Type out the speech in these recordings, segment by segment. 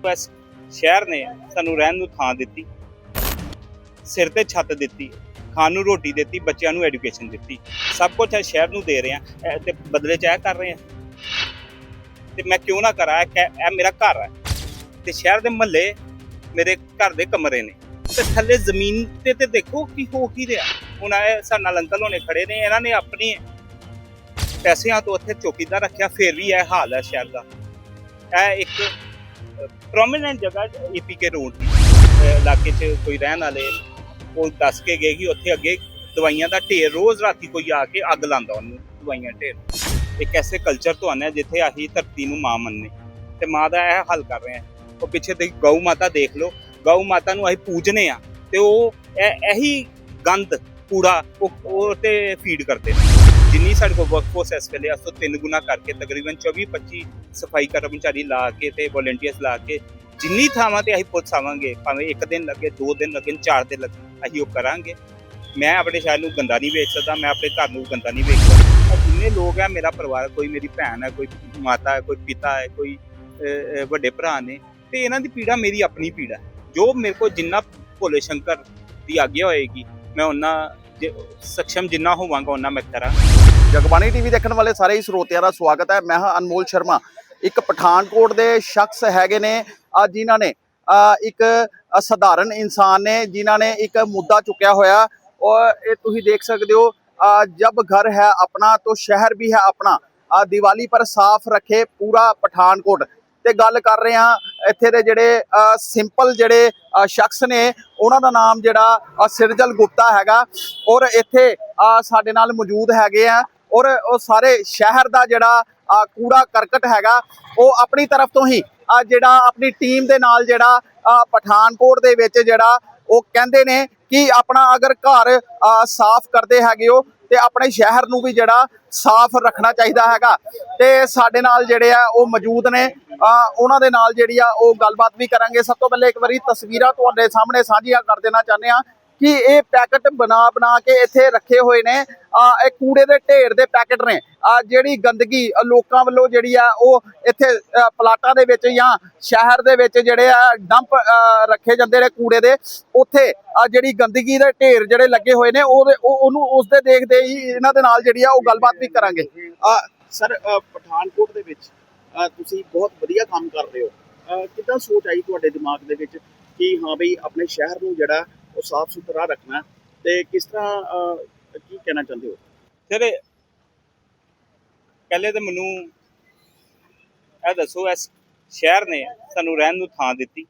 ਬਸ ਸ਼ਹਿਰ ਨੇ ਸਾਨੂੰ ਰਹਿਣ ਨੂੰ ਥਾਂ ਦਿੱਤੀ, ਸਿਰ ਤੇ ਛੱਤ ਦਿੱਤੀ, ਖਾਣ ਨੂੰ ਰੋਟੀ ਦਿੱਤੀ, ਬੱਚਿਆਂ ਨੂੰ ਐਜੂਕੇਸ਼ਨ ਦਿੱਤੀ। ਸਭ ਕੁਝ ਹੈ ਸ਼ਹਿਰ ਨੂੰ ਦੇ ਰਹੇ ਆ ਤੇ ਬਦਲੇ ਚ ਇਹ ਕਰ ਰਹੇ ਆ ਤੇ ਮੈਂ ਕਿਉਂ ਨਾ ਕਰਾਂ, ਇਹ ਇਹ ਮੇਰਾ ਘਰ ਹੈ। ਤੇ ਸ਼ਹਿਰ ਦੇ ਮਹੱਲੇ ਮੇਰੇ ਘਰ ਦੇ ਕਮਰੇ ਨੇ। ਤੇ ਥੱਲੇ ਜ਼ਮੀਨ ਤੇ ਤੇ ਦੇਖੋ ਕੀ ਹੋ ਕੀ ਰਿਹਾ। ਹੁਣ ਇਹ ਸਾਡੇ ਨਾਲ ਅੰਕਲ ਹੋਣੇ ਖੜੇ ਨੇ, ਇਹਨਾਂ ਨੇ ਆਪਣੀ ਪੈਸਿਆਂ ਤੋਂ ਉੱਥੇ ਚੌਕੀਦਾਰ ਰੱਖਿਆ, ਫਿਰ ਵੀ ਇਹ ਹਾਲ ਹੈ ਸ਼ਹਿਰ ਦਾ। ਇਹ ਇੱਕ ਪ੍ਰੋਮਿਨੈਂਟ ਜਗ੍ਹਾ ਏਪੀਕੇ ਰੋਡ ਦੀ। ਇਲਾਕੇ 'ਚ ਕੋਈ ਰਹਿਣ ਵਾਲੇ ਉਹ ਦੱਸ ਕੇ ਗਏ ਕਿ ਉੱਥੇ ਅੱਗੇ ਦਵਾਈਆਂ ਦਾ ਢੇਰ, ਰੋਜ਼ ਰਾਤੀ ਕੋਈ ਆ ਕੇ ਅੱਗ ਲਾਉਂਦਾ ਉਹਨੂੰ, ਦਵਾਈਆਂ ਢੇਰ। ਇੱਕ ਐਸੇ ਕਲਚਰ ਤੋਂ ਆਉਂਦੇ ਹਾਂ ਜਿੱਥੇ ਆਹੀ ਧਰਤੀ ਨੂੰ ਮਾਂ ਮੰਨੇ ਤੇ ਮਾਂ ਦਾ ਇਹ ਹੱਲ ਕਰ ਰਹੇ ਆ ਉਹ ਪਿੱਛੇ ਤੇ ਗਊ ਮਾਤਾ ਦੇਖ ਲਓ। ਗਊ ਮਾਤਾ ਨੂੰ ਅਸੀਂ ਪੂਜਨੇ ਆ ਤੇ ਉਹ ਇਹ- ਇਹੀ ਗੰਦ ਕੂੜਾ ਉਹ ਤੇ ਫੀਡ ਕਰਦੇ ਨੇ। ਜਿੰਨੀ ਸਾਡੇ ਕੋਲ ਵਰਕਫੋਰਸ ਇਸ ਵੇਲੇ, ਅਸੋ ਤਿੰਨ ਗੁਣਾ ਕਰਕੇ ਤਕਰੀਬਨ 24 25 ਸਫ਼ਾਈ ਕਰਮਚਾਰੀ ਲਾ ਕੇ ਤੇ ਵੋਲੰਟੀਅਰਸ ਲਾ ਕੇ ਜਿੰਨੀ ਥਾਵਾਂ ਤੇ ਅਸੀਂ ਪੁੱਛ ਆਵਾਂਗੇ, ਭਾਵੇਂ ਇੱਕ ਦਿਨ ਲੱਗੇ, ਦੋ ਦਿਨ ਲੱਗੇ, ਚਾਰ ਦਿਨ ਲੱਗੇ, ਅਸੀਂ ਉਹ ਕਰਾਂਗੇ। ਮੈਂ ਆਪਣੇ ਸ਼ਹਿਰ ਨੂੰ ਗੰਦਾ ਨਹੀਂ ਵੇਚ ਸਕਦਾ, ਮੈਂ ਆਪਣੇ ਘਰ ਨੂੰ ਗੰਦਾ ਨਹੀਂ ਵੇਚ ਸਕਦਾ। ਜਿੰਨੇ ਲੋਕ ਆ, ਮੇਰਾ ਪਰਿਵਾਰ, ਕੋਈ ਮੇਰੀ ਭੈਣ ਹੈ ਕੋਈ ਮਾਤਾ ਹੈ ਕੋਈ ਪਿਤਾ ਹੈ ਕੋਈ ਵੱਡੇ ਭਰਾ ਨੇ, ਤੇ ਇਹਨਾਂ ਦੀ ਪੀੜਾ ਮੇਰੀ ਆਪਣੀ ਪੀੜਾ। ਜੋ ਮੇਰੇ ਕੋਲ ਜਿੰਨਾ ਭੋਲੇ ਸ਼ੰਕਰ ਦੀ ਆਗਿਆ ਹੋਏਗੀ, ਮੈਂ ਉਹਨਾਂ ਜੇ ਜਿੰਨਾ ਹੋਵਾਂਗਾ, ਉਹਨਾਂ ਮੈਂ ਕਰਾਂ ਜਗਬਾਣੀ ਟੀਵੀ ਦੇਖਣ ਵਾਲੇ ਸਾਰੇ ਹੀ ਸਰੋਤਿਆਂ ਦਾ ਸਵਾਗਤ ਹੈ। ਮੈਂ ਹਾਂ ਅਨਮੋਲ ਸ਼ਰਮਾ। ਇੱਕ ਪਠਾਨਕੋਟ ਦੇ ਸ਼ਖਸ ਹੈਗੇ ਨੇ ਆ ਜਿਨ੍ਹਾਂ ਨੇ ਇੱਕ ਸਧਾਰਨ ਇਨਸਾਨ ਨੇ ਜਿਨ੍ਹਾਂ ਨੇ ਇੱਕ ਮੁੱਦਾ ਚੁੱਕਿਆ ਹੋਇਆ। ਔਰ ਇਹ ਤੁਸੀਂ ਦੇਖ ਸਕਦੇ ਹੋ ਜਬ ਘਰ ਹੈ ਆਪਣਾ ਤੋਂ ਸ਼ਹਿਰ ਵੀ ਹੈ ਆਪਣਾ। ਅ, ਦੀਵਾਲੀ ਪਰ ਸਾਫ਼ ਰੱਖੇ ਪੂਰਾ ਪਠਾਨਕੋਟ। ਤੇ ਗੱਲ ਕਰ ਰਹੇ ਹਾਂ ਇੱਥੇ ਦੇ ਜਿਹੜੇ ਸਿੰਪਲ ਜਿਹੜੇ ਸ਼ਖਸ ਨੇ ਉਹਨਾਂ ਦਾ ਨਾਮ ਜਿਹੜਾ ਸਿਰਜਲ ਗੁਪਤਾ ਹੈਗਾ। ਔਰ ਇੱਥੇ ਸਾਡੇ ਨਾਲ ਮੌਜੂਦ ਹੈਗੇ ਆ ਔਰ ਉਹ ਸਾਰੇ ਸ਼ਹਿਰ ਦਾ ਜਿਹੜਾ ਕੂੜਾ ਕਰਕਟ ਹੈਗਾ ਉਹ ਆਪਣੀ ਤਰਫ ਤੋਂ ਹੀ ਅ, ਜਿਹੜਾ ਆਪਣੀ ਟੀਮ ਦੇ ਨਾਲ ਜਿਹੜਾ ਪਠਾਨਕੋਟ ਦੇ ਵਿੱਚ ਜਿਹੜਾ ਉਹ ਕਹਿੰਦੇ ਨੇ ਕਿ ਆਪਣਾ ਅਗਰ ਘਰ ਸਾਫ਼ ਕਰਦੇ ਹੈਗੇ ਹੋ ਤੇ ਆਪਣੇ ਸ਼ਹਿਰ ਨੂੰ ਵੀ ਜਿਹੜਾ ਸਾਫ਼ ਰੱਖਣਾ ਚਾਹੀਦਾ ਹੈਗਾ। ਤੇ ਸਾਡੇ ਨਾਲ ਜਿਹੜੇ ਆ ਉਹ ਮੌਜੂਦ ਨੇ। ਉਹਨਾਂ ਦੇ ਨਾਲ ਜਿਹੜੀ ਆ ਉਹ ਗੱਲਬਾਤ ਵੀ ਕਰਾਂਗੇ। ਸਭ ਤੋਂ ਪਹਿਲੇ ਇੱਕ ਵਾਰੀ ਤਸਵੀਰਾਂ ਤੁਹਾਡੇ ਸਾਹਮਣੇ ਸਾਂਝੀਆਂ ਕਰ ਦੇਣਾ ਚਾਹੁੰਦੇ ਆ ਕਿ ਇਹ ਪੈਕਟ ਬਣਾ ਬਣਾ ਕੇ ਇੱਥੇ ਰੱਖੇ ਹੋਏ ਨੇ। ਆ, ਇਹ ਕੂੜੇ ਦੇ ਢੇਰ ਦੇ ਪੈਕਟ ਨੇ। ਆ, ਜਿਹੜੀ ਗੰਦਗੀ ਲੋਕਾਂ ਵੱਲੋਂ ਜਿਹੜੀ ਆ, ਉਹ ਇੱਥੇ ਪਲਾਟਾਂ ਦੇ ਵਿੱਚ ਜਾਂ ਸ਼ਹਿਰ ਦੇ ਵਿੱਚ ਜਿਹੜੇ ਆ ਡੰਪ ਰੱਖੇ ਜਾਂਦੇ ਨੇ ਕੂੜੇ ਦੇ। ਉੱਥੇ, ਆ, ਜਿਹੜੀ ਗੰਦਗੀ ਦੇ ਢੇਰ ਜਿਹੜੇ ਲੱਗੇ ਹੋਏ ਨੇ, ਉਹਦੇ ਉਹਨੂੰ ਉਸ ਦੇ ਦੇਖਦੇ ਹੀ ਇਹਨਾਂ ਦੇ ਨਾਲ ਜਿਹੜੀ ਆ, ਉਹ ਗੱਲਬਾਤ ਵੀ ਕਰਾਂਗੇ। ਆ, ਸਰ ਪਠਾਨਕੋਟ ਦੇ ਵਿੱਚ ਤੁਸੀਂ ਬਹੁਤ ਵਧੀਆ ਕੰਮ ਕਰ ਰਹੇ ਹੋ। ਕਿੱਦਾਂ ਸੋਚ ਆਈ ਤੁਹਾਡੇ ਦਿਮਾਗ ਦੇ ਵਿੱਚ ਕਿ ਹਾਂ ਬਈ ਆਪਣੇ ਸ਼ਹਿਰ ਨੂੰ ਜਿਹੜਾ ਉਹ ਸਾਫ਼ ਸੁਥਰਾ ਰੱਖਣਾ ਤੇ ਕਿਸ ਤਰ੍ਹਾਂ ਅ, ਕੀ ਕਹਿਣਾ ਚਾਹੁੰਦੇ ਹੋ? ਫਿਰ ਪਹਿਲੇ ਤਾਂ ਮੈਨੂੰ ਇਹ ਦੱਸੋ ਇਸ ਸ਼ਹਿਰ ਨੇ ਸਾਨੂੰ ਰਹਿਣ ਨੂੰ ਥਾਂ ਦਿੱਤੀ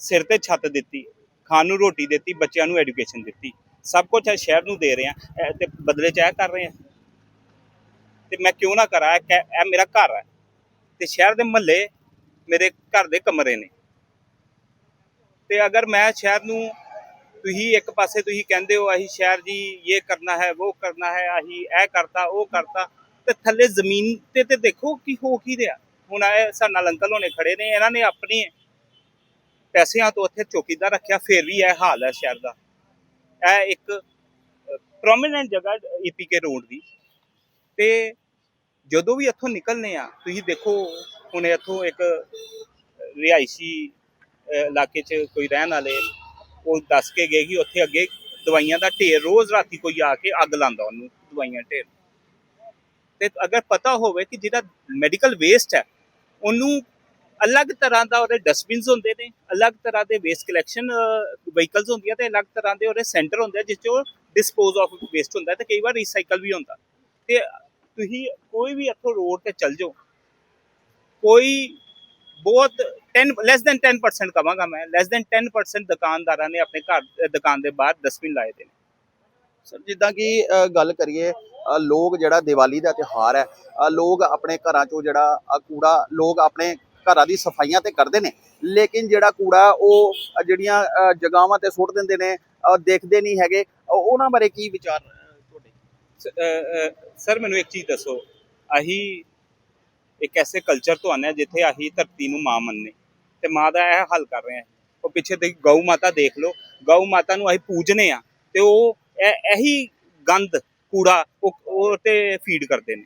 ਸਿਰ ਤੇ ਛੱਤ ਦਿੱਤੀ ਖਾਣ ਨੂੰ ਰੋਟੀ ਦਿੱਤੀ ਬੱਚਿਆਂ ਨੂੰ ਐਜੂਕੇਸ਼ਨ ਦਿੱਤੀ। ਸਭ ਕੁਝ ਹੈ ਸ਼ਹਿਰ ਨੂੰ ਦੇ ਰਹੇ ਆ ਤੇ ਬਦਲੇ ਚ ਇਹ ਕਰ ਰਹੇ ਆ ਤੇ ਮੈਂ ਕਿਉਂ ਨਾ ਕਰਾਂ ਇਹ ਕਹਿ- ਇਹ ਮੇਰਾ ਘਰ ਹੈ। ਤੇ ਸ਼ਹਿਰ ਦੇ ਮਹੱਲੇ ਮੇਰੇ ਘਰ ਦੇ ਕਮਰੇ ਨੇ। ਤੇ ਅਗਰ ਮੈਂ ਸ਼ਹਿਰ ਨੂੰ ਤੁਸੀਂ ਇੱਕ ਪਾਸੇ ਤੁਸੀਂ ਕਹਿੰਦੇ ਹੋ, ਅਸੀਂ ਸ਼ਹਿਰ ਜੀ ਇਹ ਕਰਨਾ ਹੈ, ਉਹ ਕਰਨਾ ਹੈ, ਅਸੀਂ ਇਹ ਕਰਤਾ, ਉਹ ਕਰਤਾ, ਤੇ ਥੱਲੇ ਜ਼ਮੀਨ ਤੇ ਤੇ ਦੇਖੋ ਕੀ ਹੋ ਕੀ ਰਿਹਾ। ਹੁਣ ਇਹ ਸਾਡੇ ਨਾਲ ਹੋਣੇ ਖੜੇ ਨੇ, ਇਹਨਾਂ ਨੇ ਆਪਣੀ ਪੈਸਿਆਂ ਤੋਂ ਉੱਥੇ ਚੌਕੀਦਾਰ ਰੱਖਿਆ, ਫਿਰ ਵੀ ਇਹ ਹਾਲ ਹੈ ਸ਼ਹਿਰ ਦਾ। ਇਹ ਇੱਕ ਪ੍ਰੋਮਿਨੈਂਟ ਜਗ੍ਹਾ ਏਪੀਕੇ ਰੋਡ ਦੀ। ਤੇ ਜਦੋਂ ਵੀ ਇੱਥੋਂ ਨਿਕਲਨੇ ਆ, ਤੁਸੀਂ ਦੇਖੋ, ਹੁਣ ਇੱਥੋਂ ਇੱਕ ਰਿਹਾਇਸ਼ੀ ਇਲਾਕੇ 'ਚ ਕੋਈ ਰਹਿਣ ਵਾਲੇ, ਉਹ ਦੱਸ ਕੇ ਗਏ ਕਿ ਉੱਥੇ ਅੱਗੇ ਦਵਾਈਆਂ ਦਾ ਢੇਰ, ਰੋਜ਼ ਰਾਤੀ ਕੋਈ ਆ ਕੇ ਅੱਗ ਲਾਉਂਦਾ ਉਹਨੂੰ, ਦਵਾਈਆਂ ਢੇਰ। ਤੇ ਅਗਰ ਪਤਾ ਹੋਵੇ ਕਿ ਜਿਹੜਾ ਮੈਡੀਕਲ ਵੇਸਟ ਹੈ, ਉਹਨੂੰ ਅਲੱਗ ਤਰ੍ਹਾਂ ਦਾ ਉਹਦੇ ਡਸਟਬਿਨਸ ਹੁੰਦੇ ਨੇ, ਅਲੱਗ ਤਰ੍ਹਾਂ ਦੇ ਵੇਸਟ ਕਲੈਕਸ਼ਨ ਵਹੀਕਲਸ ਹੁੰਦੀਆਂ ਤੇ ਅਲੱਗ ਤਰ੍ਹਾਂ ਦੇ ਉਹਦੇ ਸੈਂਟਰ ਹੁੰਦੇ ਜਿਸ 'ਚੋਂ ਡਿਸਪੋਜ਼ ਆਫ ਵੇਸਟ ਹੁੰਦਾ ਤੇ ਕਈ ਵਾਰ ਰੀਸਾਈਕਲ ਵੀ ਹੁੰਦਾ। ਤੇ ਤੁਸੀਂ ਕੋਈ ਵੀ ਇੱਥੋਂ ਰੋਡ ਤੇ ਚੱਲ ਜਾਓ, ਕੋਈ ਬਹੁਤ 10 ਲੈਸ ਦੈਨ 10% ਕਵਾਂਗਾ ਮੈਂ। ਲੈਸ ਦੈਨ 10% ਦੁਕਾਨਦਾਰਾਂ ਨੇ ਆਪਣੇ ਘਰ ਦੁਕਾਨ ਦੇ ਬਾਹਰ ਡਸਟਬਿਨ ਲਾਏ ਦੇ ਨੇ। ਸਰ ਜਿੱਦਾਂ ਕਿ ਗੱਲ ਕਰੀਏ ਲੋਕ ਜਿਹੜਾ ਦੀਵਾਲੀ ਦਾ ਤਿਉਹਾਰ ਹੈ ਲੋਕ ਆਪਣੇ ਘਰਾਂ ਚੋਂ ਜਿਹੜਾ ਕੂੜਾ ਲੋਕ ਆਪਣੇ ਘਰਾਂ ਦੀ ਸਫਾਈਆਂ ਤੇ ਕਰਦੇ ਨੇ। ਲੇਕਿਨ ਜਿਹੜਾ ਕੂੜਾ ਉਹ ਜਿਹੜੀਆਂ ਅ, ਜਗ੍ਹਾਵਾਂ ਤੇ ਸੁੱਟ ਦਿੰਦੇ ਨੇ ਦੇਖਦੇ ਨਹੀਂ ਹੈਗੇ। ਉਹਨਾਂ ਬਾਰੇ ਕੀ ਵਿਚਾਰ ਤੁਹਾਡੇ? ਸਰ ਮੈਨੂੰ ਇੱਕ ਚੀਜ਼ ਦੱਸੋ। ਅਸੀਂ ਇੱਕ ਐਸੇ ਕਲਚਰ ਤੋਂ ਹਾਂ ਜਿੱਥੇ ਅਸੀਂ ਧਰਤੀ ਨੂੰ ਮਾਂ ਮੰਨੇ। ਤੇ ਮਾਂ ਦਾ ਇਹ ਹੱਲ ਕਰ ਰਹੇ ਹਾਂ ਉਹ ਪਿੱਛੇ ਤੇ ਗਊ ਮਾਤਾ ਦੇਖ ਲਓ। ਗਊ ਮਾਤਾ ਨੂੰ ਅਸੀਂ ਪੂਜਨੇ ਆ ਤੇ ਉਹ ਇਹ- ਇਹੀ ਗੰਦ, ਕੂੜਾ ਉਹ ਉਹ ਤੇ ਫੀਡ ਕਰਦੇ ਨੇ।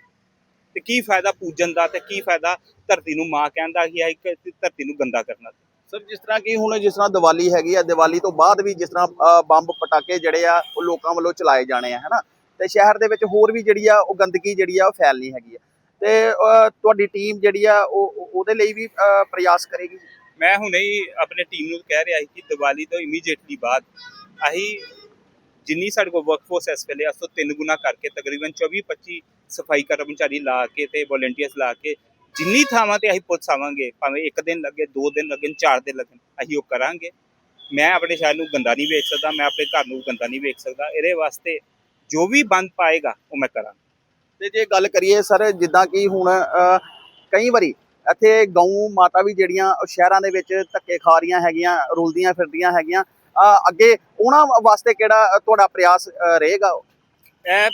ਤੇ ਕੀ ਫਾਇਦਾ ਪੂਜਣ ਦਾ ਤੇ ਕੀ ਫਾਇਦਾ ਧਰਤੀ ਨੂੰ ਮਾਂ ਕਹਿੰਦਾ ਕਿ ਇੱਕ ਧਰਤੀ ਨੂੰ ਗੰਦਾ ਕਰਨਾ। ਸਰ, ਜਿਸ ਤਰ੍ਹਾਂ ਕਿ ਹੁਣ ਜਿਸ ਤਰ੍ਹਾਂ ਦੀਵਾਲੀ ਹੈਗੀ ਆ, ਦੀਵਾਲੀ ਤੋਂ ਬਾਅਦ ਵੀ ਜਿਸ ਤਰ੍ਹਾਂ ਬੰਬ ਪਟਾਕੇ ਜਿਹੜੇ ਆ, ਉਹ ਲੋਕਾਂ ਵੱਲੋਂ ਚਲਾਏ ਜਾਣੇ ਆ, ਹੈਨਾ? ਤੇ ਸ਼ਹਿਰ ਦੇ ਵਿੱਚ ਹੋਰ ਵੀ ਜਿਹੜੀ ਆ, ਉਹ ਗੰਦਗੀ ਜਿਹੜੀ ਆ, ਉਹ ਫੈਲਣੀ ਹੈਗੀ ਆ। ਤੇ ਤੁਹਾਡੀ ਟੀਮ ਜਿਹੜੀ ਆ, ਉਹ ਉਹਦੇ ਲਈ ਵੀ ਪ੍ਰਯਾਸ ਕਰੇਗੀ? ਮੈਂ ਹੁਣੇ ਹੀ ਆਪਣੇ ਟੀਮ ਨੂੰ ਕਹਿ ਰਿਹਾ ਸੀ ਕਿ ਦੀਵਾਲੀ ਤੋਂ ਇਮੀਡੀਏਟਲੀ ਬਾਅਦ ਅਸੀਂ ਜਿੰਨੀ ਸਾਡੇ ਕੋਲ ਵਰਕਫੋਰਸ ਇਸ ਵੇਲੇ ਉਸ ਤੋਂ ਤਿੰਨ ਗੁਣਾ ਕਰਕੇ ਤਕਰੀਬਨ 24 25 ਸਫ਼ਾਈ ਕਰਮਚਾਰੀ ਲਾ ਕੇ ਤੇ ਵੋਲੰਟੀਅਰਸ ਲਾ ਕੇ ਜਿੰਨੀ ਥਾਵਾਂ ਤੇ ਅਸੀਂ ਪੁੱਛ ਆਵਾਂਗੇ, ਭਾਵੇਂ ਇੱਕ ਦਿਨ ਲੱਗੇ, ਦੋ ਦਿਨ ਲੱਗਣ, ਚਾਰ ਦਿਨ ਲੱਗਣ, ਅਸੀਂ ਉਹ ਕਰਾਂਗੇ। ਮੈਂ ਆਪਣੇ ਸ਼ਹਿਰ ਨੂੰ ਗੰਦਾ ਨਹੀਂ ਵੇਖ ਸਕਦਾ, ਮੈਂ ਆਪਣੇ ਘਰ ਨੂੰ ਗੰਦਾ ਨਹੀਂ ਵੇਖ ਸਕਦਾ। ਇਹਦੇ ਵਾਸਤੇ ਜੋ ਵੀ ਬੰਦ ਪਾਏਗਾ, ਉਹ ਮੈਂ ਕਰਾਂਗਾ। ਤੇ ਜੇ ਗੱਲ ਕਰੀਏ ਸਰ, ਜਿੱਦਾਂ ਕਿ ਹੁਣ ਕਈ ਵਾਰੀ ਇੱਥੇ ਗਊ ਮਾਤਾ ਵੀ ਜਿਹੜੀਆਂ ਸ਼ਹਿਰਾਂ ਦੇ ਵਿੱਚ ਧੱਕੇ ਖਾ ਰਹੀਆਂ ਹੈਗੀਆਂ, ਰੁਲਦੀਆਂ ਫਿਰਦੀਆਂ ਹੈਗੀਆਂ। ਅੱਗੇ ਉਹਨਾਂ ਵਾਸਤੇ ਕਿਹੜਾ ਤੁਹਾਡਾ ਪ੍ਰਯਾਸ ਰਹੇਗਾ? ਇਹ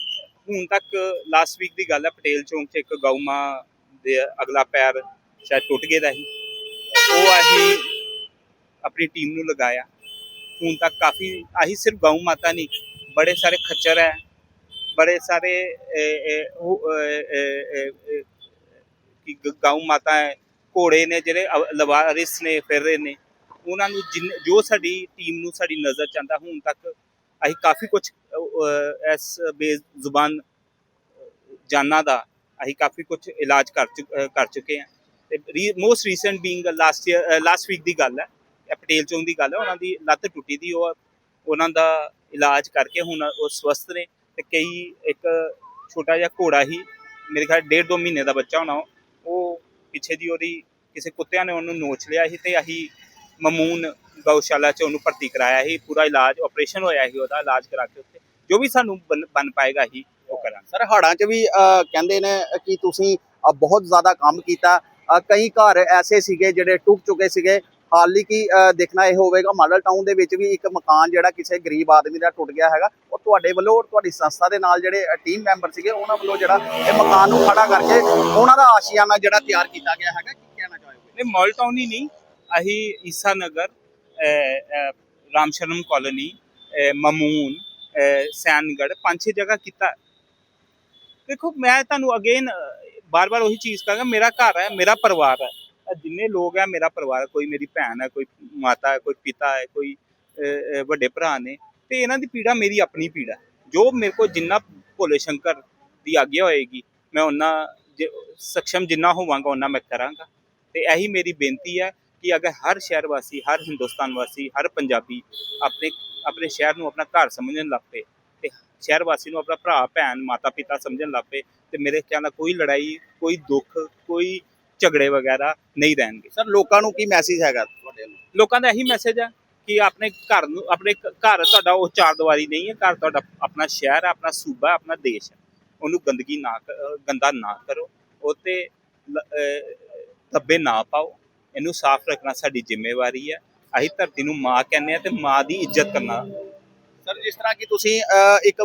ਹੁਣ ਤੱਕ ਲਾਸਟ ਵੀਕ ਦੀ ਗੱਲ ਹੈ, ਪਟੇਲ ਚੌਂਕ 'ਚ ਇੱਕ ਗਊ ਮਾਂ ਦੇ ਅਗਲਾ ਪੈਰ ਸ਼ਾਇਦ ਟੁੱਟ ਗਿਆ ਦਾ ਹੀ ਉਹ ਅਸੀਂ ਆਪਣੀ ਟੀਮ ਨੂੰ ਲਗਾਇਆ। ਹੁਣ ਤੱਕ ਕਾਫੀ, ਆਹੀ ਸਿਰਫ ਗਊ ਮਾਤਾ ਨਹੀਂ, ਬੜੇ ਸਾਰੇ ਖੱਚਰ ਹੈ। ਬੜੇ ਸਾਰੇ ਕਿ ਗ- ਗਊ ਮਾਤਾ ਹੈ, ਘੋੜੇ ਨੇ ਜਿਹੜੇ ਲਵਾਰਿਸ ਨੇ, ਫਿਰ ਰਹੇ ਨੇ। ਉਹਨਾਂ ਨੂੰ ਜਿੰਨ- ਜੋ ਸਾਡੀ ਟੀਮ ਨੂੰ ਸਾਡੀ ਨਜ਼ਰ ਚ ਆਉਂਦਾ, ਹੁਣ ਤੱਕ ਅਸੀਂ ਕਾਫੀ ਕੁਝ ਇਸ ਬੇਜ਼ੁਬਾਨ ਜਾਨਾਂ ਦਾ ਅਸੀਂ ਕਾਫੀ ਕੁਝ ਇਲਾਜ ਕਰ ਚੁੱਕ- ਕਰ ਚੁੱਕੇ ਹਾਂ। ਤੇ most recent being last year last week ਦੀ ਗੱਲ ਹੈ। ਪਟੇਲ ਚੌਂਕ ਦੀ ਗੱਲ ਹੈ। ਉਹਨਾਂ ਦੀ ਲੱਤ ਟੁੱਟੀ ਦੀ, ਉਹ, ਉਹਨਾਂ ਦਾ ਇਲਾਜ ਕਰਕੇ ਹੁਣ ਉਹ ਸਵਸਥ ਨੇ। ਤੇ ਕਈ ਇੱਕ ਛੋਟਾ ਜਿਹਾ ਘੋੜਾ ਹੀ, ਮੇਰੇ ਖਿਆਲ ਡੇਢ ਦੋ ਮਹੀਨੇ ਦਾ ਬੱਚਾ ਹੋਣਾ, ਉਹ ਪਿੱਛੇ ਦੀ ਉਹਦੀ ਕਿਸੇ ਕੁੱਤਿਆਂ ਨੇ ਉਹਨੂੰ ਨੋਚ ਲਿਆ ਸੀ ਤੇ ਅਸੀਂ ਮਮੂਨ ਗਊਸ਼ਾਲਾ 'ਚ ਉਹਨੂੰ ਭਰਤੀ ਕਰਾਇਆ ਸੀ, ਪੂਰਾ ਇਲਾਜ ਆਪਰੇਸ਼ਨ ਹੋਇਆ ਸੀ ਉਹਦਾ, ਇਲਾਜ ਕਰਾ ਕੇ ਉੱਥੇ, ਜੋ ਵੀ ਸਾਨੂੰ ਬਣ- ਪਾਏਗਾ ਹੀ ਉਹ ਕਰਾਂਗੇ। ਸਰ ਹੜਾਂ 'ਚ ਵੀ ਕਹਿੰਦੇ ਨੇ ਕਿ ਤੁਸੀਂ ਬਹੁਤ ਜ਼ਿਆਦਾ ਕੰਮ ਕੀਤਾ। ਕਈ ਘਰ ਐਸੇ ਸੀਗੇ ਜਿਹੜੇ ਟੁੱਟ ਚੁੱਕੇ ਸੀਗੇ ਹਾਲੀ ਕੀ ਦੇਖਣਾ ਇਹ ਹੋਵੇਗਾ, ਮਾਡਲ ਟਾਊਨ ਦੇ ਵਿੱਚ ਵੀ ਇੱਕ ਮਕਾਨ ਜਿਹੜਾ ਕਿਸੇ ਗਰੀਬ ਆਦਮੀ ਦਾ ਟੁੱਟ ਗਿਆ ਹੈਗਾ, ਉਹ ਤੁਹਾਡੇ ਵੱਲੋਂ ਤੁਹਾਡੀ ਸੰਸਥਾ ਦੇ ਨਾਲ ਜਿਹੜੇ ਟੀਮ ਮੈਂਬਰ ਸੀਗੇ, ਉਹਨਾਂ ਵੱਲੋਂ ਜਿਹੜਾ ਇਹ ਮਕਾਨ ਨੂੰ ਖੜਾ ਕਰਕੇ ਉਹਨਾਂ ਦਾ ਆਸ਼ੀਆਨਾ ਜਿਹੜਾ ਤਿਆਰ ਕੀਤਾ ਗਿਆ ਹੈਗਾ, ਕੀ ਕਹਿਣਾ ਚਾਹੋਗੇ? ਨੇ ਮਾਲ ਟਾਊਨ ਹੀ ਨਹੀਂ ਅਸੀਂ ਈਸਾ ਨਗਰ ਰਾਮਸ਼ਰਮ ਕਾਲੋਨੀ ਮਮੂਨ ਸੈਨਗੜ, ਪੰਜ ਛੇ ਜਗ੍ਹਾ ਕੀਤਾ। ਦੇਖੋ, ਮੈਂ ਤੁਹਾਨੂੰ ਅਗੇਨ ਬਾਰ-ਬਾਰ ਉਹੀ ਚੀਜ਼ ਕਹਾਂਗਾ, ਮੇਰਾ ਘਰ ਹੈ, ਮੇਰਾ ਪਰਿਵਾਰ ਹੈ। ਜਿੰਨੇ ਲੋਕ ਹੈ ਮੇਰਾ ਪਰਿਵਾਰ, ਕੋਈ ਮੇਰੀ ਭੈਣ ਹੈ ਕੋਈ ਮਾਤਾ ਹੈ ਕੋਈ ਪਿਤਾ ਹੈ, ਕੋਈ ਵੱਡੇ ਭਰਾ ਨੇ, ਤੇ ਇਹਨਾਂ ਦੀ ਪੀੜਾ ਮੇਰੀ ਆਪਣੀ ਪੀੜਾ। ਜੋ ਮੇਰੇ ਕੋਲ ਜਿੰਨਾ ਭੋਲੇ ਸ਼ੰਕਰ ਦੀ ਆਗਿਆ ਹੋਏਗੀ, ਮੈਂ ਉਹਨਾਂ ਜੇ ਜਿੰਨਾ ਹੋਵਾਂਗਾ, ਉਹਨਾਂ ਮੈਂ ਕਰਾਂਗਾ। ਤੇ ਇਹੀ ਮੇਰੀ ਬੇਨਤੀ ਹੈ ਕਿ ਅਗਰ ਹਰ ਸ਼ਹਿਰ ਵਾਸੀ ਹਰ ਹਿੰਦੁਸਤਾਨ ਵਾਸੀ ਹਰ ਪੰਜਾਬੀ ਆਪਣੇ ਆਪਣੇ ਸ਼ਹਿਰ ਨੂੰ ਆਪਣਾ ਘਰ ਸਮਝਣ ਲੱਗ ਪਏ, ਤੇ ਸ਼ਹਿਰ ਵਾਸੀ ਨੂੰ ਆਪਣਾ ਭਰਾ, ਭੈਣ, ਮਾਤਾ, ਪਿਤਾ ਸਮਝਣ ਲੱਗ ਪਏ, ਤੇ ਮੇਰੇ ਖਿਆਲ ਨਾਲ ਕੋਈ ਲੜਾਈ, ਕੋਈ ਦੁੱਖ, ਕੋਈ ਝਗੜੇ ਵਗੈਰਾ ਨਹੀਂ ਰਹਿਣਗੇ। ਸਰ ਲੋਕਾਂ ਨੂੰ ਕੀ ਮੈਸੇਜ ਹੈਗਾ ਤੁਹਾਡੇ ਲੋਕਾਂ ਦਾ ਇਹੀ ਮੈਸੇਜ ਹੈ ਕਿ ਆਪਣੇ ਘਰ ਨੂੰ ਆਪਣੇ ਘਰ ਤੁਹਾਡਾ ਉਹ ਚਾਰ ਦੀਵਾਰੀ ਨਹੀਂ ਹੈ ਘਰ ਤੁਹਾਡਾ ਆਪਣਾ ਸ਼ਹਿਰ ਹੈ ਆਪਣਾ ਸੂਬਾ ਹੈ ਆਪਣਾ ਦੇਸ਼ ਹੈ। ਉਹਨੂੰ ਗੰਦਗੀ ਨਾ ਗੰਦਾ ਨਾ ਕਰੋ ਉਹ ਤੇ ਲ- ਅਹ ਧੱਬੇ ਨਾ ਪਾਓ। ਇਹਨੂੰ ਸਾਫ਼ ਰੱਖਣਾ ਸਾਡੀ ਜ਼ਿੰਮੇਵਾਰੀ ਹੈ। ਅਸੀਂ ਧਰਤੀ ਨੂੰ ਮਾਂ ਕਹਿੰਦੇ ਆ ਤੇ ਮਾਂ ਦੀ ਇੱਜ਼ਤ ਕਰਨਾ। ਸਰ ਜਿਸ ਤਰ੍ਹਾਂ ਕਿ ਤੁਸੀਂ ਇੱਕ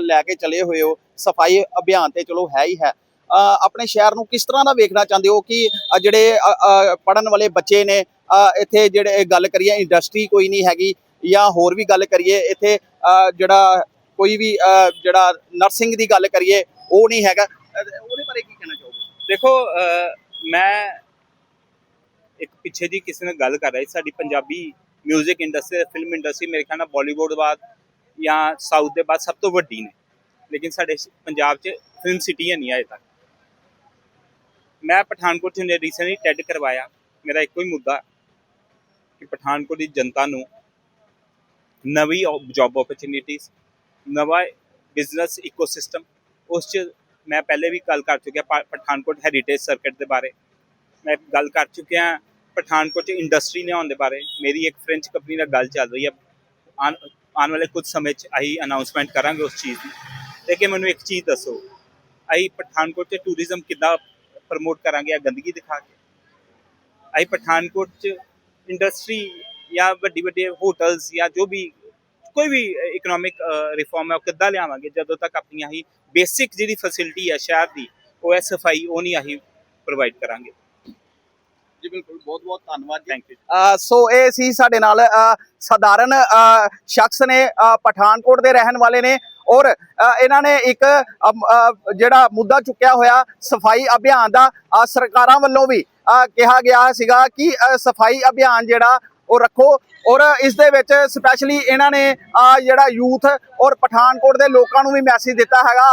ਲੈ ਕੇ ਚਲੇ ਹੋਏ ਹੋ ਸਫ਼ਾਈ ਅਭਿਆਨ ਤੇ ਚਲੋ ਹੈ ਹੀ ਹੈ। ਆਪਣੇ ਸ਼ਹਿਰ ਨੂੰ ਕਿਸ ਤਰ੍ਹਾਂ ਦਾ ਵੇਖਣਾ ਚਾਹੁੰਦੇ ਹੋ ਕਿ ਜਿਹੜੇ ਪੜਨ ਵਾਲੇ ਬੱਚੇ ਨੇ ਇੱਥੇ ਜਿਹੜੇ ਗੱਲ ਕਰੀਏ, ਇੰਡਸਟਰੀ ਕੋਈ ਨਹੀਂ ਹੈਗੀ ਜਾਂ ਹੋਰ ਵੀ ਗੱਲ ਕਰੀਏ, ਇੱਥੇ ਜਿਹੜਾ ਕੋਈ ਵੀ ਜਿਹੜਾ ਨਰਸਿੰਗ ਦੀ ਗੱਲ ਕਰੀਏ, ਉਹ ਨਹੀਂ ਹੈਗਾ। ਉਹਦੇ ਬਾਰੇ ਕੀ ਕਹਿਣਾ ਚਾਹੋਗੇ? ਦੇਖੋ ਮੈਂ ਇੱਕ ਪਿੱਛੇ ਜੀ ਕਿਸੇ ਨਾਲ ਗੱਲ ਕਰ ਰਹੀ ਸਾਡੀ ਪੰਜਾਬੀ 뮤직 ਇੰਡਸਟਰੀ ਫਿਲਮ ਇੰਡਸਟਰੀ ਮੇਰੇ ਖਿਆਲ ਨਾਲ ਬਾਲੀਵੁੱਡ ਬਾਅਦ ਜਾਂ ਸਾਊਥ ਦੇ ਬਾਅਦ ਸਭ ਤੋਂ ਵੱਡੀ ਨੇ। ਲੇਕਿਨ ਸਾਡੇ ਪੰਜਾਬ 'ਚ ਫਿਲਮ ਸਿਟੀ ਹੈ ਨਹੀਂ ਅਜੇ ਤੱਕ। ਮੈਂ ਪਠਾਨਕੋਟ 'ਚ ਰੀਸੈਂਟਲੀ ਟੈਡ ਕਰਵਾਇਆ। ਮੇਰਾ ਇੱਕੋ ਹੀ ਮੁੱਦਾ ਕਿ ਪਠਾਨਕੋਟ ਦੀ ਜਨਤਾ ਨੂੰ ਨਵੀਂ ਜੌਬ ਓਪਰਚੁਨਿਟੀਜ਼ ਨਵਾਂ ਬਿਜ਼ਨਸ ਇਕੋਸਿਸਟਮ ਉਸ 'ਚ ਮੈਂ ਪਹਿਲੇ ਵੀ ਗੱਲ ਕਰ ਚੁੱਕਿਆ ਪਾ- ਪਠਾਨਕੋਟ ਹੈਰੀਟੇਜ ਸਰਕਟ ਦੇ ਬਾਰੇ। ਮੈਂ ਗੱਲ ਕਰ ਚੁੱਕਿਆ ਪਠਾਨਕੋਟ 'ਚ ਇੰਡਸਟਰੀ ਲਿਆਉਣ ਦੇ ਬਾਰੇ। ਮੇਰੀ ਇੱਕ ਫ੍ਰੈਂਚ ਕੰਪਨੀ ਨਾਲ ਗੱਲ ਚੱਲ ਰਹੀ ਹੈ। ਆਉਣ ਆਉਣ ਵਾਲੇ ਕੁਝ ਸਮੇਂ 'ਚ ਅਸੀਂ ਅਨਾਉਂਸਮੈਂਟ ਕਰਾਂਗੇ ਉਸ ਚੀਜ਼ ਦੀ। ਲੇਕਿਨ ਮੈਨੂੰ ਇੱਕ ਚੀਜ਼ ਦੱਸੋ, ਅਸੀਂ ਪਠਾਨਕੋਟ 'ਚ ਟੂਰਿਜ਼ਮ ਕਿੱਦਾਂ ਪ੍ਰਮੋਟ ਕਰਾਂਗੇ ਆ ਗੰਦਗੀ ਦਿਖਾ ਕੇ। ਅਸੀਂ ਪਠਾਨਕੋਟ 'ਚ ਇੰਡਸਟਰੀ ਜਾਂ ਵੱਡੀ ਵੱਡੇ ਹੋਟਲਸ ਜਾਂ ਜੋ ਵੀ ਕੋਈ ਵੀ ਇਕਨੋਮਿਕ ਰਿਫਾਰਮ ਹੈ ਉਹ ਕਿੱਦਾਂ ਲਿਆਵਾਂਗੇ? ਜਦੋਂ ਤੱਕ ਆਪਣੀਆਂ ਹੀ ਬੇਸਿਕ ਜਿਹੜੀ ਫੈਸਿਲਿਟੀ ਹੈ ਸ਼ਹਿਰ ਦੀ ਉਹ ਹੈ ਸਫ਼ਾਈ ਉਹ ਨਹੀਂ ਅਸੀਂ ਪ੍ਰੋਵਾਈਡ ਕਰਾਂਗੇ। ਜੀ ਬਿਲਕੁਲ। ਬਹੁਤ ਬਹੁਤ ਧੰਨਵਾਦ ਜੀ। ਥੈਂਕ ਯੂ ਸੋ ਇਹ ਸੀ ਸਾਡੇ ਨਾਲ ਸਧਾਰਨ ਸ਼ਖਸ ਨੇ ਪਠਾਨਕੋਟ ਦੇ ਰਹਿਣ ਵਾਲੇ ਨੇ। ਔਰ ਇਹਨਾਂ ਨੇ ਇੱਕ ਜਿਹੜਾ ਮੁੱਦਾ ਚੁੱਕਿਆ ਹੋਇਆ ਸਫ਼ਾਈ ਅਭਿਆਨ ਦਾ ਸਰਕਾਰਾਂ ਵੱਲੋਂ ਵੀ ਕਿਹਾ ਗਿਆ ਸੀਗਾ ਕਿ ਸਫ਼ਾਈ ਅਭਿਆਨ ਜਿਹੜਾ ਉਹ ਰੱਖੋ। ਔਰ ਇਸ ਦੇ ਵਿੱਚ ਸਪੈਸ਼ਲੀ ਇਹਨਾਂ ਨੇ ਜਿਹੜਾ ਯੂਥ ਔਰ ਪਠਾਨਕੋਟ ਦੇ ਲੋਕਾਂ ਨੂੰ ਵੀ ਮੈਸੇਜ ਦਿੱਤਾ ਹੈਗਾ।